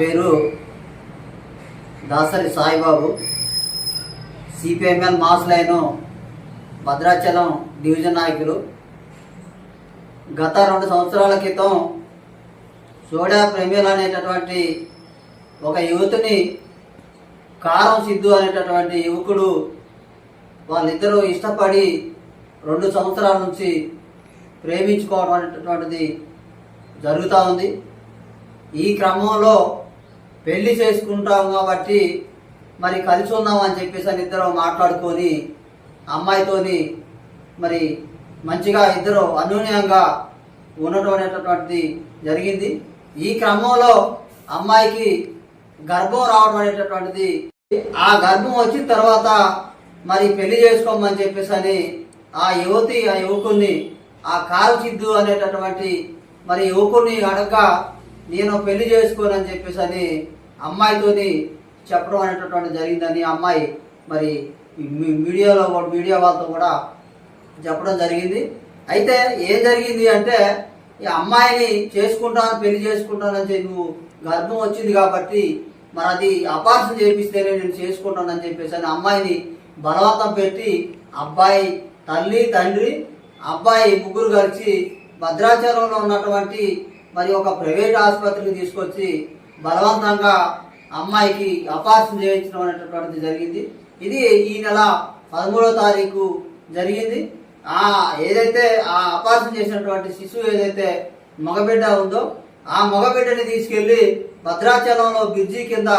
పేరు Dasari Saibabu. CPML mass line Bhadrachalam division నాయకులు. గత రెండు సంవత్సరాల క్రితం సోడా ప్రేమిల్ అనేటటువంటి ఒక యువతిని కారం సిద్ధు అనేటటువంటి యువకుడు వాళ్ళిద్దరూ ఇష్టపడి రెండు సంవత్సరాల నుంచి ప్రేమించుకోవడం అనేటటువంటిది జరుగుతూ ఉంది. ఈ క్రమంలో పెళ్ళి చేసుకుంటాం కాబట్టి మరి కలిసి ఉందాం అని చెప్పేసి అని ఇద్దరు మాట్లాడుకొని అమ్మాయితోని మరి మంచిగా ఇద్దరు అన్యోన్యంగా ఉండటం అనేటటువంటిది జరిగింది. ఈ క్రమంలో అమ్మాయికి గర్భం రావడం అనేటటువంటిది ఆ గర్భం వచ్చిన తర్వాత మరి పెళ్ళి చేసుకోమని చెప్పేసి అని ఆ యువతి ఆ యువకుడిని ఆ కారు చిద్దు అనేటటువంటి మరి యువకుడిని అడగ నేను పెళ్ళి చేసుకోనని చెప్పేసి అని అమ్మాయితోని చెప్పడం అనేటటువంటి జరిగిందని అమ్మాయి మరి మీడియాలో మీడియా వాళ్ళతో కూడా చెప్పడం జరిగింది. అయితే ఏం జరిగింది అంటే ఈ అమ్మాయిని చేసుకుంటాను పెళ్ళి చేసుకుంటానని చెప్పి నువ్వు గర్భం వచ్చింది కాబట్టి మరి అది అపార్షన్ చేపిస్తేనే నేను చేసుకుంటానని చెప్పేసి అని అమ్మాయిని బలవంతం పెట్టి అబ్బాయి తల్లి తండ్రి అబ్బాయి ముగ్గురు కలిసి భద్రాచలంలో ఉన్నటువంటి మరి ఒక ప్రైవేట్ ఆసుపత్రికి తీసుకొచ్చి బలవంతంగా అమ్మాయికి అపార్షన్ చేయించడం అనేటటువంటిది జరిగింది. ఇది ఈ నెల పదమూడవ తారీఖు జరిగింది. ఆ ఏదైతే ఆ అపార్షన్ చేసినటువంటి శిశువు ఏదైతే మగబిడ్డ ఉందో ఆ మగబిడ్డని తీసుకెళ్ళి భద్రాచలంలో బ్రిడ్జి కింద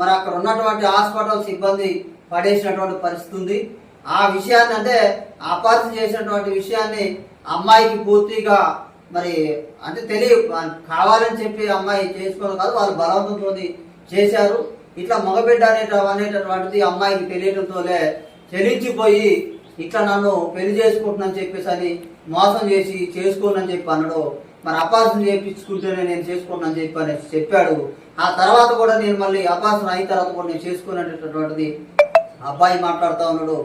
మరి అక్కడ ఉన్నటువంటి హాస్పిటల్ సిబ్బంది పడేసినటువంటి పరిస్థితి ఉంది. ఆ విషయాన్ని అంటే అపార్షన్ చేసినటువంటి విషయాన్ని అమ్మాయికి పూర్తిగా మరి అంటే తెలియ కావాలని చెప్పి అమ్మాయి చేసుకోవడం కాదు వాళ్ళు బలవంతంతో చేశారు. ఇట్లా మగబిడ్డ అనేట అనేటటువంటిది అమ్మాయికి తెలియటంతోనే చెలించిపోయి ఇట్లా నన్ను పెళ్ళి చేసుకుంటున్నాను చెప్పేసి అని మోసం చేసి చేసుకోనని చెప్పి అన్నాడు మరి అపార్షన్ చేయించుకుంటేనే నేను చేసుకున్నాను చెప్పి అని చెప్పాడు. ఆ తర్వాత కూడా నేను మళ్ళీ అపార్షన్ అయిన తర్వాత కూడా నేను చేసుకునేటటువంటిది అబ్బాయి మాట్లాడుతూ ఉన్నాడు.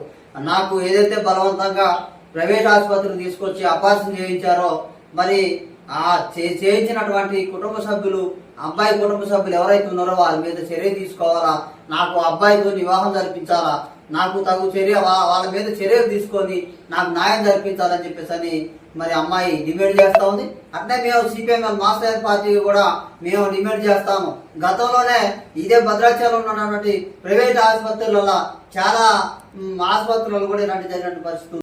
నాకు ఏదైతే బలవంతంగా ప్రైవేట్ ఆసుపత్రికి తీసుకొచ్చి అపార్షన్ చేయించారో మరి ఆ చే- చేయించినటువంటి కుటుంబ సభ్యులు అబ్బాయి కుటుంబ సభ్యులు ఎవరైతే ఉన్నారో వాళ్ళ మీద చర్య తీసుకోవాలా? నాకు అబ్బాయితో వివాహం జరిపించాలా? నాకు తగు చర్య వాళ్ళ మీద చర్యలు తీసుకొని నాకు న్యాయం జరిపించాలని చెప్పేసి అని మరి అమ్మాయి డిమాండ్ చేస్తా ఉంది. అట్లే మేము సిపిఎంఎల్ మాస్టర్ పార్టీ కూడా మేము డిమాండ్ చేస్తాము. గతంలోనే ఇదే భద్రాచలం ఉన్నటువంటి ప్రైవేట్ ఆసుపత్రులలో చాలా ఆసుపత్రులలో కూడా ఇలాంటి జరిగినటువంటి పరిస్థితులు